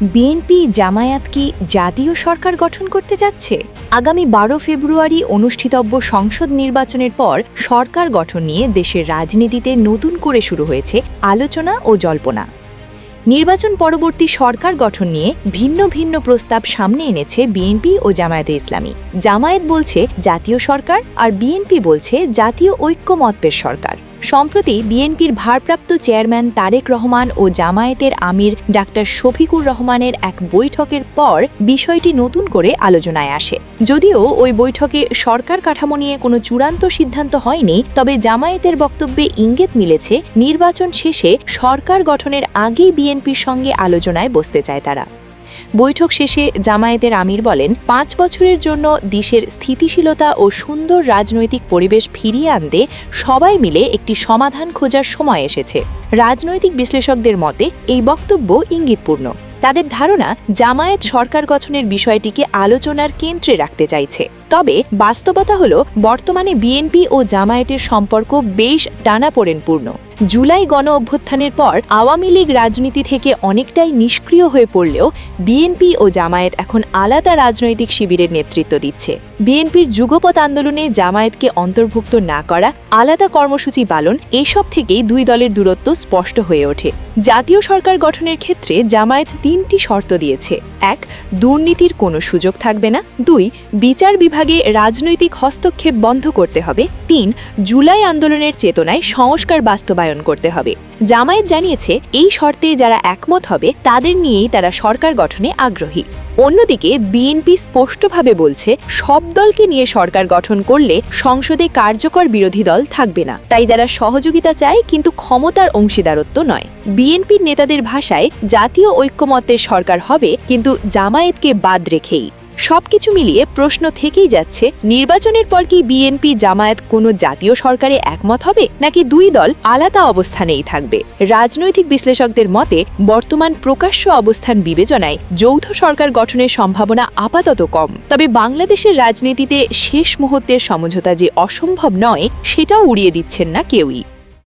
BNP Jamaat কি জাতীয় সরকার গঠন করতে যাচ্ছে? আগামী বারো ফেব্রুয়ারি অনুষ্ঠিতব্য সংসদ নির্বাচনের পর সরকার গঠন নিয়ে দেশের রাজনীতিতে নতুন করে শুরু হয়েছে আলোচনা ও জল্পনা। নির্বাচন পরবর্তী সরকার গঠন নিয়ে ভিন্ন ভিন্ন প্রস্তাব সামনে এনেছে বিএনপি ও জামায়াতে ইসলামী। জামায়াত বলছে জাতীয় সরকার আর বিএনপি বলছে জাতীয় ঐক্যমত্যের সরকার। সম্প্রতি বিএনপির ভারপ্রাপ্ত চেয়ারম্যান তারেক রহমান ও জামায়াতের আমির ডাক্তার শফিকুর রহমানের এক বৈঠকের পর বিষয়টি নতুন করে আলোচনায় আসে। যদিও ওই বৈঠকে সরকার কাঠামো নিয়ে কোনো চূড়ান্ত সিদ্ধান্ত হয়নি, তবে জামায়াতের বক্তব্যে ইঙ্গিত মিলেছে, নির্বাচন শেষে সরকার গঠনের আগেই বিএনপির সঙ্গে আলোচনায় বসতে চায় তারা। বৈঠক শেষে জামায়াতের আমির বলেন, পাঁচ বছরের জন্য দেশের স্থিতিশীলতা ও সুন্দর রাজনৈতিক পরিবেশ ফিরিয়ে আনতে সবাই মিলে একটি সমাধান খোঁজার সময় এসেছে। রাজনৈতিক বিশ্লেষকদের মতে, এই বক্তব্য ইঙ্গিতপূর্ণ। তাদের ধারণা, জামায়াত সরকার গঠনের বিষয়টিকে আলোচনার কেন্দ্রে রাখতে চাইছে। তবে বাস্তবতা হল, বর্তমানে বিএনপি ও জামায়াতের সম্পর্ক বেশ টানাপোড়েনপূর্ণ। জুলাই গণ অভ্যুত্থানের পর আওয়ামী লীগ রাজনীতি থেকে অনেকটাই নিষ্ক্রিয় হয়ে পড়লেও বিএনপি ও জামায়াত এখন আলাদা রাজনৈতিক শিবিরের নেতৃত্ব দিচ্ছে। বিএনপির যুগপথ আন্দোলনে জামায়াতকে অন্তর্ভুক্ত না করা, আলাদা কর্মসূচি পালন এসব থেকেই দুই দলের দূরত্ব স্পষ্ট হয়ে ওঠে। জাতীয় সরকার গঠনের ক্ষেত্রে জামায়াত তিনটি শর্ত দিয়েছে। এক, দুর্নীতির কোনো সুযোগ থাকবে না। দুই, বিচার বিভাগে রাজনৈতিক হস্তক্ষেপ বন্ধ করতে হবে। তিন, জুলাই আন্দোলনের চেতনায় সংস্কার বাস্তবায়ন করতে হবে। জামায়াত জানিয়েছে, এই শর্তে যারা একমত হবে, তাদের নিয়েই তারা সরকার গঠনে আগ্রহী। অন্যদিকে, বিএনপি স্পষ্টভাবে বলছে, সব দলকে নিয়ে সরকার গঠন করলে সংসদে কার্যকর বিরোধী দল থাকবে না। তাই যারা সহযোগিতা চায়, কিন্তু ক্ষমতার অংশীদারত্ব নয়। বিএনপির নেতাদের ভাষায়, জাতীয় ঐক্যমত্যের সরকার হবে, কিন্তু জামায়াতকে বাদ রেখেই। সবকিছু মিলিয়ে প্রশ্ন থেকেই যাচ্ছে, নির্বাচনের পর কি বিএনপি, জামায়াত কোনো জাতীয় সরকারে একমত হবে, নাকি দুই দল আলাদা অবস্থানেই থাকবে? রাজনৈতিক বিশ্লেষকদের মতে, বর্তমান প্রকাশ্য অবস্থান বিবেচনায় যৌথ সরকার গঠনের সম্ভাবনা আপাতত কম। তবে বাংলাদেশের রাজনীতিতে শেষ মুহূর্তের সমঝোতা যে অসম্ভব নয়, সেটাও উড়িয়ে দিচ্ছেন না কেউই।